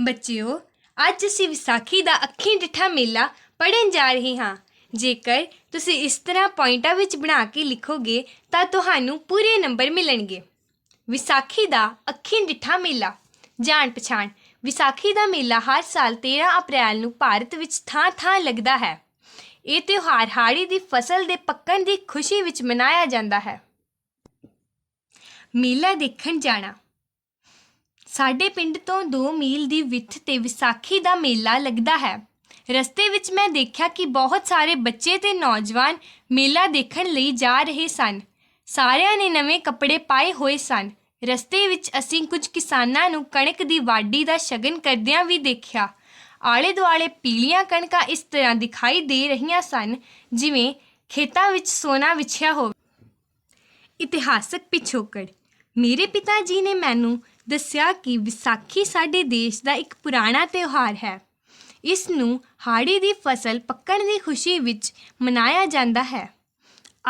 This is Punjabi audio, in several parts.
ਬੱਚਿਓ, ਅੱਜ ਅਸੀਂ ਵਿਸਾਖੀ ਦਾ ਅੱਖੀਂ ਡਿੱਠਾ ਮੇਲਾ ਪੜ੍ਹਨ ਜਾ ਰਹੇ ਹਾਂ। ਜੇਕਰ ਤੁਸੀਂ ਇਸ ਤਰ੍ਹਾਂ ਪੁਆਇੰਟਾਂ ਵਿੱਚ ਬਣਾ ਕੇ ਲਿਖੋਗੇ, ਤਾਂ ਤੁਹਾਨੂੰ ਪੂਰੇ ਨੰਬਰ ਮਿਲਣਗੇ। ਵਿਸਾਖੀ ਦਾ ਅੱਖੀਂ ਡਿੱਠਾ ਮੇਲਾ। ਜਾਣ ਪਛਾਣ ਵਿਸਾਖੀ ਦਾ ਮੇਲਾ ਹਰ ਸਾਲ 13 ਅਪ੍ਰੈਲ ਨੂੰ ਭਾਰਤ ਵਿੱਚ ਥਾਂ-ਥਾਂ ਲੱਗਦਾ ਹੈ। ਇਹ ਤਿਉਹਾਰ ਹਾੜੀ ਦੀ ਫਸਲ ਦੇ ਪੱਕਣ ਦੀ ਖੁਸ਼ੀ ਵਿੱਚ ਮਨਾਇਆ ਜਾਂਦਾ ਹੈ। ਮੇਲਾ ਦੇਖਣ ਜਾਣਾ। ਸਾਡੇ ਪਿੰਡ ਤੋਂ 2 ਮੀਲ ਦੀ ਵਿੱਥ ਤੇ ਵਿਸਾਖੀ ਦਾ ਮੇਲਾ ਲੱਗਦਾ ਹੈ। ਰਸਤੇ ਵਿੱਚ ਮੈਂ ਦੇਖਿਆ ਕਿ ਬਹੁਤ ਸਾਰੇ ਬੱਚੇ ਤੇ ਨੌਜਵਾਨ ਮੇਲਾ ਦੇਖਣ ਲਈ ਜਾ ਰਹੇ ਸਨ। ਸਾਰਿਆਂ ਨੇ ਨਵੇਂ ਕੱਪੜੇ ਪਾਏ ਹੋਏ ਸਨ। ਰਸਤੇ ਵਿੱਚ ਅਸੀਂ ਕੁਝ ਕਿਸਾਨਾਂ ਨੂੰ ਕਣਕ ਦੀ ਵਾਢੀ ਦਾ ਸ਼ਗਨ ਕਰਦਿਆਂ ਵੀ ਦੇਖਿਆ। ਆਲੇ ਦੁਆਲੇ ਪੀਲੀਆਂ ਕਣਕਾਂ ਇਸ ਤਰ੍ਹਾਂ ਦਿਖਾਈ ਦੇ ਰਹੀਆਂ ਸਨ, ਜਿਵੇਂ ਖੇਤਾਂ ਵਿੱਚ ਸੋਨਾ ਵਿਛਿਆ ਹੋਵੇ। ਇਤਿਹਾਸਕ ਪਿਛੋਕੜ। ਮੇਰੇ ਪਿਤਾ ਜੀ ਨੇ ਮੈਨੂੰ ਦੱਸਿਆ ਕਿ ਵਿਸਾਖੀ ਸਾਡੇ ਦੇਸ਼ ਦਾ ਇੱਕ ਪੁਰਾਣਾ ਤਿਉਹਾਰ ਹੈ। ਇਸ ਨੂੰ ਹਾੜੀ ਦੀ ਫਸਲ ਪੱਕਣ ਦੀ ਖੁਸ਼ੀ ਵਿੱਚ ਮਨਾਇਆ ਜਾਂਦਾ ਹੈ।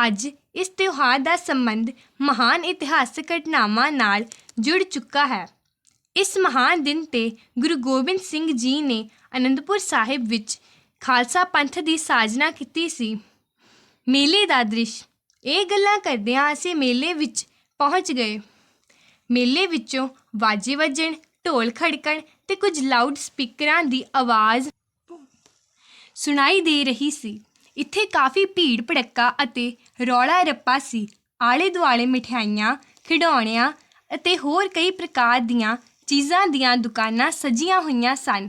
ਅੱਜ ਇਸ ਤਿਉਹਾਰ ਦਾ ਸੰਬੰਧ ਮਹਾਨ ਇਤਿਹਾਸਕ ਘਟਨਾਵਾਂ ਨਾਲ ਜੁੜ ਚੁੱਕਾ ਹੈ। ਇਸ ਮਹਾਨ ਦਿਨ ਤੇ ਗੁਰੂ ਗੋਬਿੰਦ ਸਿੰਘ ਜੀ ਨੇ ਅਨੰਦਪੁਰ ਸਾਹਿਬ ਵਿੱਚ ਖਾਲਸਾ ਪੰਥ ਦੀ ਸਾਜਨਾ ਕੀਤੀ ਸੀ। ਮੇਲੇ ਦਾ ਦ੍ਰਿਸ਼, ਇਹ ਗੱਲਾਂ ਕਰਦਿਆਂ ਅਸੀਂ ਮੇਲੇ ਵਿੱਚ ਪਹੁੰਚ ਗਏ। ਮੇਲੇ ਵਿੱਚੋਂ ਵਾਜੇ ਵੱਜਣ, ਢੋਲ ਖੜਕਣ ਤੇ ਕੁਝ ਲਾਊਡ ਸਪੀਕਰਾਂ ਦੀ ਆਵਾਜ਼ ਸੁਣਾਈ ਦੇ ਰਹੀ ਸੀ। ਇੱਥੇ ਕਾਫੀ ਭੀੜ ਭੜੱਕਾ ਅਤੇ ਰੌਲਾ ਰੱਪਾ ਸੀ। ਆਲੇ ਦੁਆਲੇ ਮਠਿਆਈਆਂ, ਖਿਡੌਣਿਆਂ ਅਤੇ ਹੋਰ ਕਈ ਪ੍ਰਕਾਰ ਦੀਆਂ ਚੀਜ਼ਾਂ ਦੀਆਂ ਦੁਕਾਨਾਂ ਸਜੀਆਂ ਹੋਈਆਂ ਸਨ।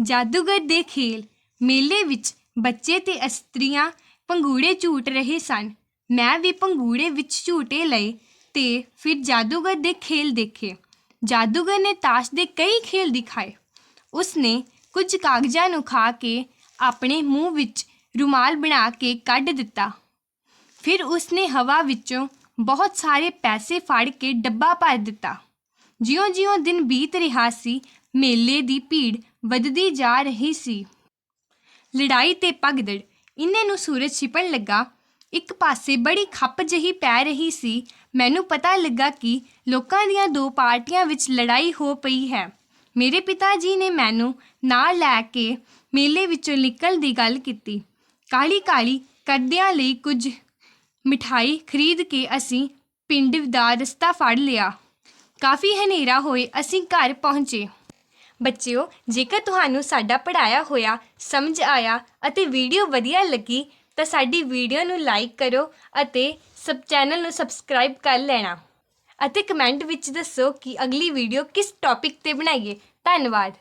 ਜਾਦੂਗਰ ਦੇ ਖੇਲ ਮੇਲੇ ਵਿੱਚ ਬੱਚੇ ਤੇ ਇਸਤਰੀਆਂ ਪੰਗੂੜੇ ਝੂਟ ਰਹੇ ਸਨ। ਮੈਂ ਵੀ ਪੰਗੂੜੇ ਵਿੱਚ ਝੂਟੇ ਲਏ। ਤੇ ਫਿਰ ਜਾਦੂਗਰ ਦੇ ਖੇਲ ਦੇਖੇ। ਜਾਦੂਗਰ ਨੇ ਤਾਸ਼ ਦੇ ਕਈ ਖੇਲ ਦਿਖਾਏ। ਉਸਨੇ ਕੁਝ ਕਾਗਜ਼ਾਂ ਨੂੰ ਖਾ ਕੇ ਆਪਣੇ ਮੂੰਹ ਵਿੱਚ ਰੁਮਾਲ ਬਣਾ ਕੇ ਕੱਢ ਦਿੱਤਾ। ਫਿਰ ਉਸਨੇ ਹਵਾ ਵਿੱਚੋਂ ਬਹੁਤ ਸਾਰੇ ਪੈਸੇ ਫੜ ਕੇ ਡੱਬਾ ਭਰ ਦਿੱਤਾ। ਜਿਉਂ-ਜਿਉਂ ਦਿਨ ਬੀਤ ਰਿਹਾ ਸੀ, ਮੇਲੇ ਦੀ ਭੀੜ ਵੱਧਦੀ ਜਾ ਰਹੀ ਸੀ। ਲੜਾਈ ਤੇ ਭਗਦੜ ਇੰਨੇ ਨੂੰ ਸੂਰਜ ਛਿਪਣ ਲੱਗਾ ਇੱਕ ਪਾਸੇ ਬੜੀ ਖੱਪ ਜਹੀ ਪੈ ਰਹੀ ਸੀ, ਮੈਨੂੰ ਪਤਾ ਲੱਗਾ ਕਿ ਲੋਕਾਂ ਦੀਆਂ ਦੋ ਪਾਰਟੀਆਂ ਵਿੱਚ ਲੜਾਈ ਹੋ ਪਈ ਹੈ। ਮੇਰੇ ਪਿਤਾ ਜੀ ਨੇ ਮੈਨੂੰ ਨਾਲ ਲੈ ਕੇ ਮੇਲੇ ਵਿੱਚੋਂ ਨਿਕਲ ਦੀ ਗੱਲ ਕੀਤੀ। ਕਾਲੀ ਕਾਲੀ ਕਰਦਿਆਂ ਲਈ ਕੁਝ ਮਿਠਾਈ ਖਰੀਦ ਕੇ ਅਸੀਂ ਪਿੰਡ ਦਾ ਰਸਤਾ ਫੜ ਲਿਆ। ਕਾਫੀ ਹਨੇਰਾ ਹੋਏ ਅਸੀਂ ਘਰ ਪਹੁੰਚੇ। ਬੱਚਿਓ, ਜੇਕਰ ਤੁਹਾਨੂੰ ਸਾਡਾ ਪੜਾਇਆ ਹੋਇਆ ਸਮਝ ਆਇਆ ਅਤੇ ਵੀਡੀਓ ਵਧੀਆ ਲੱਗੀ ਤਾਂ ਸਾਡੀ ਵੀਡੀਓ ਨੂੰ ਲਾਈਕ ਕਰੋ ਅਤੇ ਸਬ ਚੈਨਲ ਨੂੰ ਸਬਸਕ੍ਰਾਈਬ ਕਰ ਲੈਣਾ। ਅਤੇ ਕਮੈਂਟ ਵਿੱਚ ਦੱਸੋ ਕਿ ਅਗਲੀ ਵੀਡੀਓ ਕਿਸ ਟੌਪਿਕ ਤੇ ਬਣਾਈਏ। ਧੰਨਵਾਦ।